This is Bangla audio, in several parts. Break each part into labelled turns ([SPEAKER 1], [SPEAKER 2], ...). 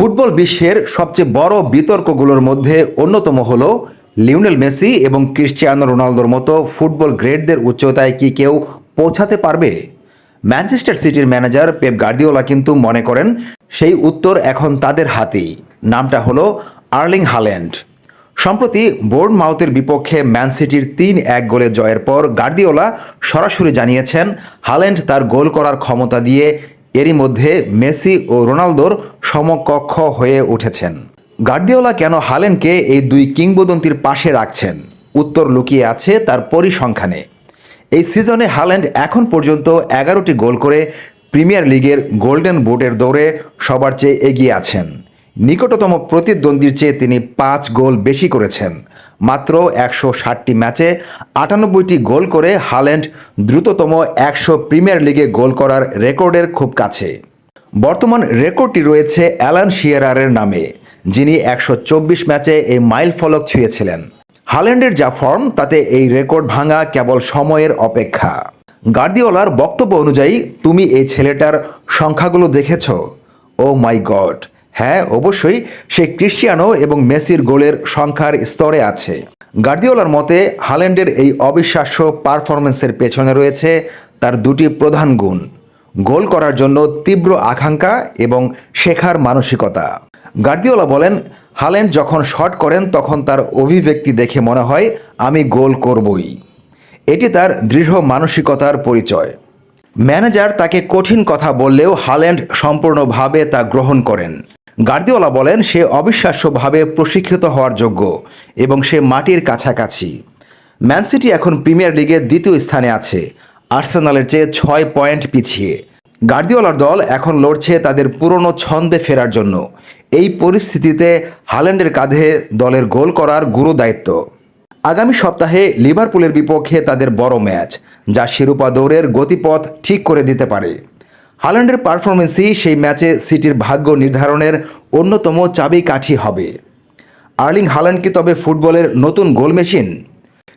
[SPEAKER 1] ফুটবল বিশ্বের সবচেয়ে বড় বিতর্কগুলোর মধ্যে অন্যতম হল লিওনেল মেসি এবং ক্রিশ্চিয়ানো রোনালদোর মতো ফুটবল গ্রেডদের উচ্চতায় কি কেউ পৌঁছাতে পারবে? ম্যানচেস্টার সিটির ম্যানেজার পেপ গার্দিওলা কিন্তু মনে করেন সেই উত্তর এখন তাদের হাতেই। নামটা হলো আর্লিং হাল্যান্ড। সম্প্রতি বোর্ড মাউথের বিপক্ষে ম্যান সিটির তিন এক গোলে জয়ের পর গার্দিওলা সরাসরি জানিয়েছেন হাল্যান্ড তার গোল করার ক্ষমতা দিয়ে এরই মধ্যে মেসি ও রোনালদোর সমকক্ষ হয়ে উঠেছেন। গার্দিওলা কেন হালেনকে এই দুই কিংবদন্তির পাশে রাখছেন? উত্তর লুকিয়ে আছে তার পরিসংখ্যানে। এই সিজনে হাল্যান্ড এখন পর্যন্ত এগারোটি গোল করে প্রিমিয়ার লিগের গোল্ডেন বুটের দৌড়ে সবার চেয়ে এগিয়ে আছেন। নিকটতম প্রতিদ্বন্দ্বীর চেয়ে তিনি পাঁচ গোল বেশি করেছেন। মাত্র একশো ষাটটি ম্যাচে আটানব্বইটি গোল করে হাল্যান্ড দ্রুততম একশো প্রিমিয়ার লিগে গোল করার রেকর্ডের খুব কাছে। বর্তমান রেকর্ডটি রয়েছে অ্যালান শিয়ারারের নামে, যিনি একশো চব্বিশ ম্যাচে এই মাইল ফলক ছুঁয়েছিলেন। হাল্যান্ডের যা ফর্ম, তাতে এই রেকর্ড ভাঙা কেবল সময়ের অপেক্ষা। গার্দিওলার বক্তব্য অনুযায়ী, তুমি এই ছেলেটার সংখ্যাগুলো দেখেছ? ও মাই গড হ্যাঁ অবশ্যই সে ক্রিশ্চিয়ানো এবং মেসির গোলের সংখ্যার স্তরে আছে। গার্দিওলার মতে, হাল্যান্ডের এই অবিশ্বাস্য পারফরমেন্সের পেছনে রয়েছে তার দুটি প্রধান গুণ। গোল করার জন্য তীব্র আকাঙ্ক্ষা এবং শেখার মানসিকতা। গার্দিওলা বলেন, হাল্যান্ড যখন শট করেন, তখন তার অভিব্যক্তি দেখে মনে হয়, আমি গোল করবই। এটি তার দৃঢ় মানসিকতার পরিচয়। ম্যানেজার তাকে কঠিন কথা বললেও হাল্যান্ড সম্পূর্ণভাবে তা গ্রহণ করেন। গার্দিওলা বলেন, সে অবিশ্বাস্যভাবে প্রশিক্ষিত হওয়ার যোগ্য এবং সে মাটির কাছাকাছি। ম্যান সিটি এখন প্রিমিয়ার লিগের দ্বিতীয় স্থানে আছে, আর্সেনালের চেয়ে ছয় পয়েন্ট পিছিয়ে। গার্দিওলার দল এখন লড়ছে তাদের পুরনো ছন্দে ফেরার জন্য। এই পরিস্থিতিতে হাল্যান্ডের কাঁধে দলের গোল করার গুরু দায়িত্ব। আগামী সপ্তাহে লিভারপুলের বিপক্ষে তাদের বড় ম্যাচ, যা শিরোপা দৌড়ের গতিপথ ঠিক করে দিতে পারে। হাল্যান্ডের পারফরমেন্সই সেই ম্যাচে সিটির ভাগ্য নির্ধারণের অন্যতম চাবিকাঠি হবে। আর্লিং হালান্ড কি তবে ফুটবলের নতুন গোল মেশিন?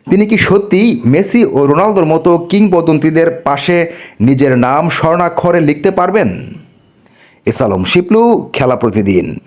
[SPEAKER 1] তিনি কি সত্যিই মেসি ও রোনালদোর মতো কিংবদন্তিদের পাশে নিজের নাম স্বর্ণাক্ষরে লিখতে পারবেন? এসালম শিপলু, খেলা প্রতিদিন।